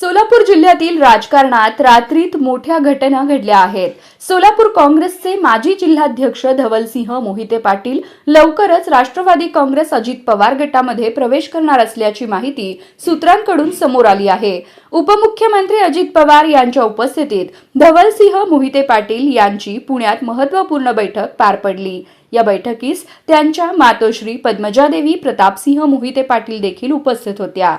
सोलापूर जिल्ह्यातील राजकारणात रात्रीत मोठ्या घटना घडल्या आहेत. सोलापूर काँग्रेसचे माजी जिल्हाध्यक्ष धवलसिंह मोहिते पाटील लवकरच राष्ट्रवादी काँग्रेस अजित पवार गटामध्ये प्रवेश करणार असल्याची माहिती सूत्रांकडून समोर आली आहे. उपमुख्यमंत्री अजित पवार यांच्या उपस्थितीत धवलसिंह मोहिते पाटील यांची पुण्यात महत्त्वपूर्ण बैठक पार पडली. या बैठकीस त्यांच्या मातोश्री पद्मजादेवी प्रतापसिंह मोहिते पाटील देखील उपस्थित होत्या.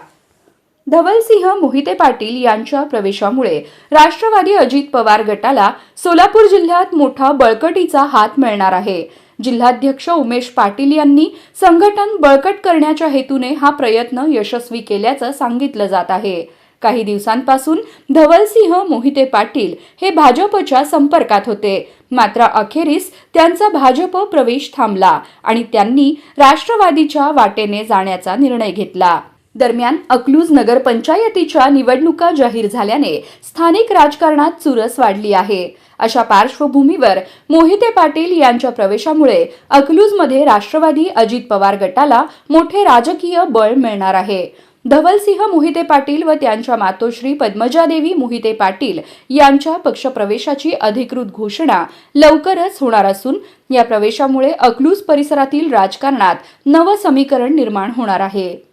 धवलसिंह मोहिते पाटील यांच्या प्रवेशामुळे राष्ट्रवादी अजित पवार गटाला सोलापूर जिल्ह्यात मोठा बळकटीचा हात मिळणार आहे. जिल्हाध्यक्ष उमेश पाटील यांनी संघटन बळकट करण्याच्या हेतूने हा प्रयत्न यशस्वी केल्याचं सांगितलं जात आहे. काही दिवसांपासून धवलसिंह मोहिते पाटील हे भाजपच्या संपर्कात होते. मात्र अखेरीस त्यांचा भाजप प्रवेश थांबला आणि त्यांनी राष्ट्रवादीच्या वाटेने जाण्याचा निर्णय घेतला. दरम्यान अकलूज नगरपंचायतीच्या निवडणुका जाहीर झाल्याने स्थानिक राजकारणात चुरस वाढली आहे. अशा पार्श्वभूमीवर मोहिते पाटील यांच्या प्रवेशामुळे अकलूजमध्ये राष्ट्रवादी अजित पवार गटाला मोठे राजकीय बळ मिळणार आहे. धवलसिंह मोहिते पाटील व त्यांच्या मातोश्री पद्मजादेवी मोहिते पाटील यांच्या पक्षप्रवेशाची अधिकृत घोषणा लवकरच होणार असून या प्रवेशामुळे अकलूज परिसरातील राजकारणात नवं समीकरण निर्माण होणार आहे.